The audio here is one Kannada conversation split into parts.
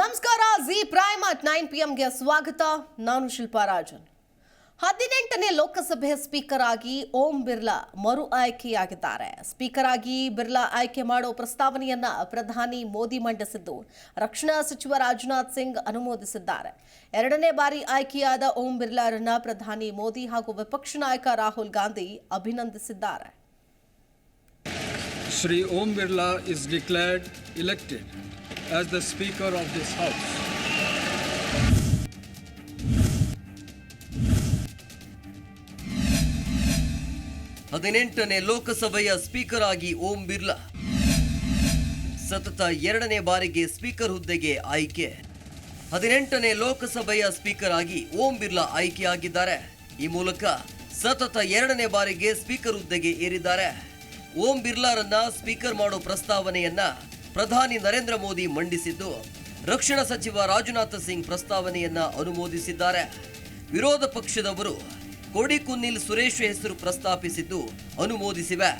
ನಮಸ್ಕಾರ, Zee prime at nine P ಎಂಗೆ ಸ್ವಾಗತ. ನಾನು ಶಿಲ್ಪಾ ರಾಜನ್. ಹದಿನೆಂಟನೇ ಲೋಕಸಭೆ ಸ್ಪೀಕರ್ ಆಗಿ ಓಂ ಬಿರ್ಲಾ ಮರು ಆಯ್ಕೆಯಾಗಿದ್ದಾರೆ. ಸ್ಪೀಕರ್ ಆಗಿ ಬಿರ್ಲಾ ಆಯ್ಕೆ ಮಾಡೋ ಪ್ರಸ್ತಾವನೆಯನ್ನ ಪ್ರಧಾನಿ ಮೋದಿ ಮಂಡಿಸಿದ್ದು, ರಕ್ಷಣಾ ಸಚಿವ ರಾಜನಾಥ್ ಸಿಂಗ್ ಅನುಮೋದಿಸಿದ್ದಾರೆ. ಎರಡನೇ ಬಾರಿ ಆಯ್ಕೆಯಾದ ಓಂ ಬಿರ್ಲಾರನ್ನ ಪ್ರಧಾನಿ ಮೋದಿ ಹಾಗೂ ವಿಪಕ್ಷ ನಾಯಕ ರಾಹುಲ್ ಗಾಂಧಿ ಅಭಿನಂದಿಸಿದ್ದಾರೆ. Shri Om Birla is declared, elected. As the Speaker of this House. ಹದಿನೆಂಟನೇ ಲೋಕಸಭೆಯ ಸ್ಪೀಕರ್ ಆಗಿ ಓಂ ಬಿರ್ಲಾ. ಸತತ ಎರಡನೇ ಬಾರಿಗೆ ಸ್ಪೀಕರ್ ಹುದ್ದೆಗೆ ಆಯ್ಕೆ. ಹದಿನೆಂಟನೇ ಲೋಕಸಭೆಯ ಸ್ಪೀಕರ್ ಆಗಿ ಓಂ ಬಿರ್ಲಾ ಆಯ್ಕೆಯಾಗಿದ್ದಾರೆ. ಈ ಮೂಲಕ ಸತತ ಎರಡನೇ ಬಾರಿಗೆ ಸ್ಪೀಕರ್ ಹುದ್ದೆಗೆ ಏರಿದ್ದಾರೆ. ಓಂ ಬಿರ್ಲಾರನ್ನ ಸ್ಪೀಕರ್ ಮಾಡೋ ಪ್ರಸ್ತಾವನೆಯನ್ನ ಪ್ರಧಾನಿ ನರೇಂದ್ರ ಮೋದಿ ಮಂಡಿಸಿದ್ದು. ರಕ್ಷಣಾ ಸಚಿವ ರಾಜನಾಥ್ ಸಿಂಗ್ ಪ್ರಸ್ತಾವನೆಯನ್ನ ಅನುಮೋದಿಸಿದ್ದಾರೆ. ವಿರೋಧ ಪಕ್ಷದವರು ಕೋಡಿಕುನ್ನಿಲ್ ಸುರೇಶ್ ಹೆಸರು ಪ್ರಸ್ತಾಪಿಸಿದ್ದು ಅನುಮೋದಿಸಿವೆ.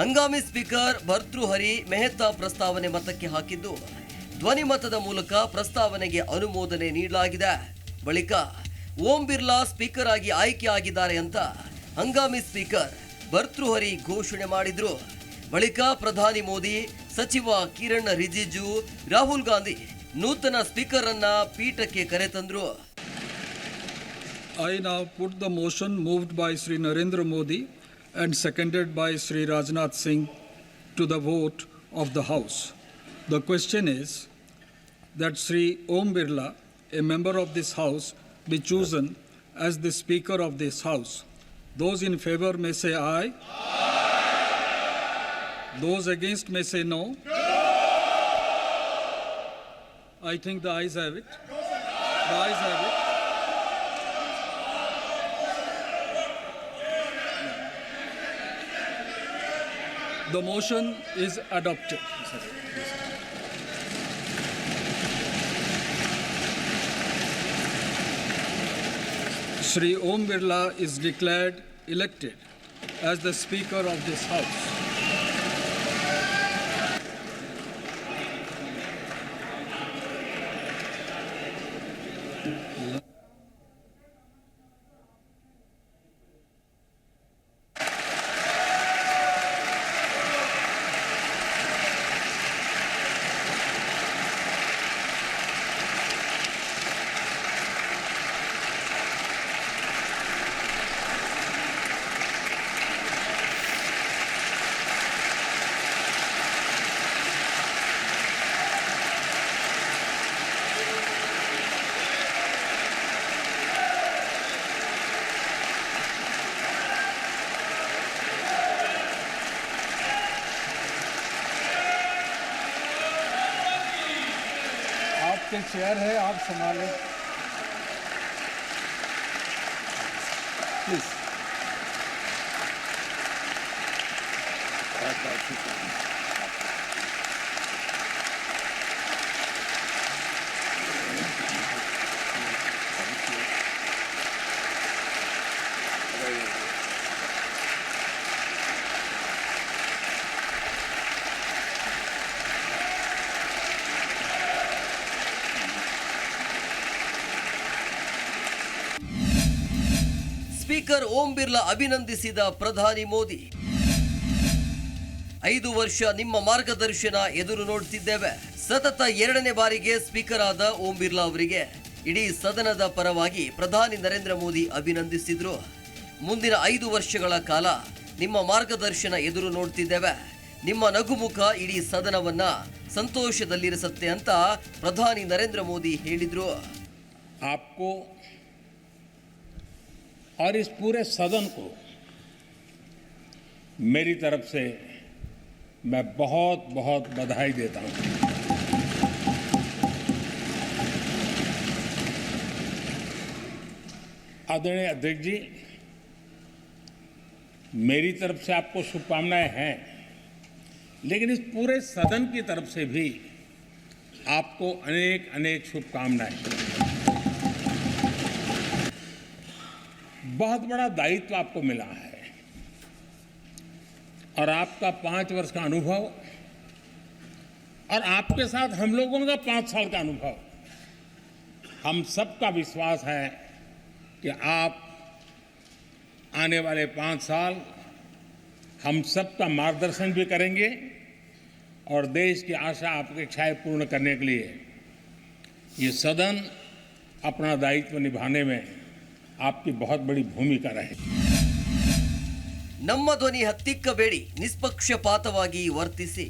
ಹಂಗಾಮಿ ಸ್ಪೀಕರ್ ಭರ್ತೃಹರಿ ಮೆಹ್ತಾ ಪ್ರಸ್ತಾವನೆ ಮತಕ್ಕೆ ಹಾಕಿದ್ದು. ಧ್ವನಿ ಮತದ ಮೂಲಕ ಪ್ರಸ್ತಾವನೆಗೆ ಅನುಮೋದನೆ ನೀಡಲಾಗಿದೆ. ಬಳಿಕ ಓಂ ಬಿರ್ಲಾ ಸ್ಪೀಕರ್ ಆಗಿ ಆಯ್ಕೆಯಾಗಿದ್ದಾರೆ ಅಂತ ಹಂಗಾಮಿ ಸ್ಪೀಕರ್ ಭರ್ತೃಹರಿ ಘೋಷಣೆ ಮಾಡಿದ್ರು. ಬಳಿಕ ಪ್ರಧಾನಿ ಮೋದಿ ಸಚಿವ ಕಿರಣ್ ರಿಜಿಜು, ರಾಹುಲ್ ಗಾಂಧಿ ನೂತನ ಸ್ಪೀಕರ್ ಅನ್ನ ಪೀಠಕ್ಕೆ ಕರೆ ತಂದ್ರು. I now put the motion moved by Shri Narendra Modi and seconded by Shri Rajnath Singh to the vote of the house the question is that Shri Om Birla a member of this house be chosen as the speaker of this house those in favour may say aye Those against may say no. I think the eyes have it. The ayes have it. The motion is adopted. Sri Om Birla is declared elected as the Speaker of this House. Yeah. आपके चेयर है आप संभालें। प्लीज़ ಸ್ಪೀಕರ್ ಓಂ ಬಿರ್ಲಾ ಅಭಿನಂದಿಸಿದ ಪ್ರಧಾನಿ ಮೋದಿ. ಐದು ವರ್ಷ ನಿಮ್ಮ ಮಾರ್ಗದರ್ಶನ ಎದುರು ನೋಡ್ತಿದ್ದೇವೆ. ಸತತ ಎರಡನೇ ಬಾರಿಗೆ ಸ್ಪೀಕರ್ ಆದ ಓಂ ಬಿರ್ಲಾ ಅವರಿಗೆ ಇಡೀ ಸದನದ ಪರವಾಗಿ ಪ್ರಧಾನಿ ನರೇಂದ್ರ ಮೋದಿ ಅಭಿನಂದಿಸಿದ್ರು. ಮುಂದಿನ ಐದು ವರ್ಷಗಳ ಕಾಲ ನಿಮ್ಮ ಮಾರ್ಗದರ್ಶನ ಎದುರು ನೋಡ್ತಿದ್ದೇವೆ. ನಿಮ್ಮ ನಗುಮುಖ ಇಡೀ ಸದನವನ್ನ ಸಂತೋಷದಲ್ಲಿರಿಸುತ್ತೆ ಅಂತ ಪ್ರಧಾನಿ ನರೇಂದ್ರ ಮೋದಿ ಹೇಳಿದರು. और इस पूरे सदन को मेरी तरफ़ से मैं बहुत बहुत बधाई देता हूँ। आदरणीय अध्यक्ष जी, मेरी तरफ़ से आपको शुभकामनाएँ हैं, लेकिन इस पूरे सदन की तरफ़ से भी आपको अनेक अनेक शुभकामनाएँ। बहुत बड़ा दायित्व आपको मिला है। और आपका पाँच वर्ष का अनुभव, और आपके साथ हम लोगों का पाँच साल का अनुभव। हम सबका विश्वास है कि आप आने वाले पाँच साल हम सबका मार्गदर्शन भी करेंगे, और देश की आशा अपेक्षाएँ पूर्ण करने के लिए ये सदन अपना दायित्व निभाने में आपकी बहुत बड़ी भूमिका रहेगी ನಮ್ಮ ಧ್ವನಿ ಹತ್ತಿಕ್ಕಬೇಡಿ ನಿಷ್ಪಕ್ಷಪಾತವಾಗಿ ವರ್ತಿಸಿ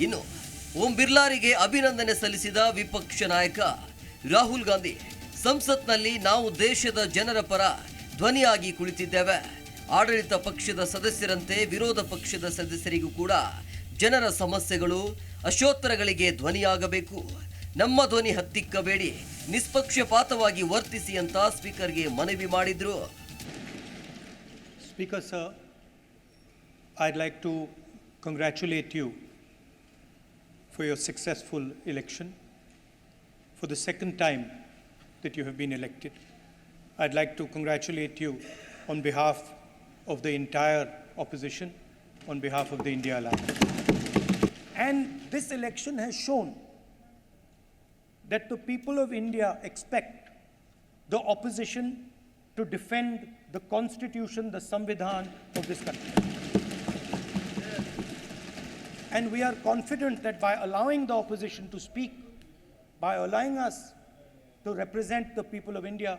ಇನ್ನು ಓಂ ಬಿರ್ಲಾರಿಗೆ ಅಭಿನಂದನೆ ಸಲ್ಲಿಸಿದ ವಿಪಕ್ಷ ನಾಯಕ ರಾಹುಲ್ ಗಾಂಧಿ ಸಂಸತ್ನಲ್ಲಿ ನಾವು ದೇಶದ ಜನರ ಪರ ಧ್ವನಿಯಾಗಿ ಕುಳಿತಿದ್ದೇವೆ ಆಡಳಿತ ಪಕ್ಷದ ಸದಸ್ಯರಂತೆ ವಿರೋಧ ಪಕ್ಷದ ಸದಸ್ಯರಿಗೂ ಕೂಡ ಜನರ ಸಮಸ್ಯೆಗಳು ಅಶೋತ್ತರಗಳಿಗೆ ಧ್ವನಿಯಾಗಬೇಕು ನಮ್ಮ ಧ್ವನಿ ಹತ್ತಿಕ್ಕಬೇಡಿ ನಿಷ್ಪಕ್ಷಪಾತವಾಗಿ ವರ್ತಿಸಿ ಅಂತ ಸ್ಪೀಕರ್ಗೆ ಮನವಿ ಮಾಡಿದ್ರು speaker sir I like to congratulate you for your successful election for the second time that you have been elected I'd like to congratulate you on behalf of the entire opposition, on behalf of the India Alliance. And this election has shown that the people of India expect the opposition to defend the constitution, the Samvidhan of this country. And we are confident that by allowing the opposition to speak, by allowing us to represent the people of India,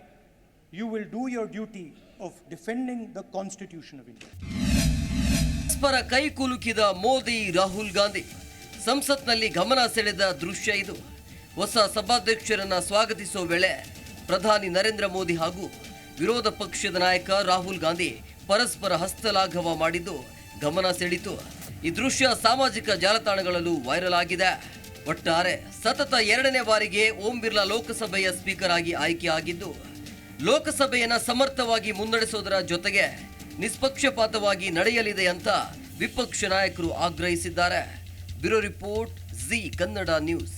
you will do your duty of defending the constitution of India. ಪರಸ್ಪರ ಕೈ ಕುಲುಕಿದ ಮೋದಿ ರಾಹುಲ್ ಗಾಂಧಿ ಸಂಸತ್ನಲ್ಲಿ ಗಮನ ಸೆಳೆದ ದೃಶ್ಯ ಇದು ಹೊಸ ಸಭಾಧ್ಯಕ್ಷರನ್ನ ಸ್ವಾಗತಿಸುವ ವೇಳೆ ಪ್ರಧಾನಿ ನರೇಂದ್ರ ಮೋದಿ ಹಾಗೂ ವಿರೋಧ ಪಕ್ಷದ ನಾಯಕ ರಾಹುಲ್ ಗಾಂಧಿ ಪರಸ್ಪರ ಹಸ್ತಲಾಘವ ಮಾಡಿದ್ದು ಗಮನ ಸೆಳೀತು ಈ ದೃಶ್ಯ ಸಾಮಾಜಿಕ ಜಾಲತಾಣಗಳಲ್ಲೂ ವೈರಲ್ ಆಗಿದೆ. ಒಟ್ಟಾರೆ ಸತತ ಎರಡನೇ ಬಾರಿಗೆ ಓಂ ಬಿರ್ಲಾ ಲೋಕಸಭೆಯ ಸ್ಪೀಕರ್ ಆಗಿ ಆಯ್ಕೆಯಾಗಿದ್ದು, ಲೋಕಸಭೆಯನ್ನ ಸಮರ್ಥವಾಗಿ ಮುನ್ನಡೆಸೋದರ ಜೊತೆಗೆ ನಿಷ್ಪಕ್ಷಪಾತವಾಗಿ ನಡೆಯಲಿದೆ ಅಂತ ವಿಪಕ್ಷ ನಾಯಕರು ಆಗ್ರಹಿಸಿದ್ದಾರೆ. Bureau report Zee Kannada news.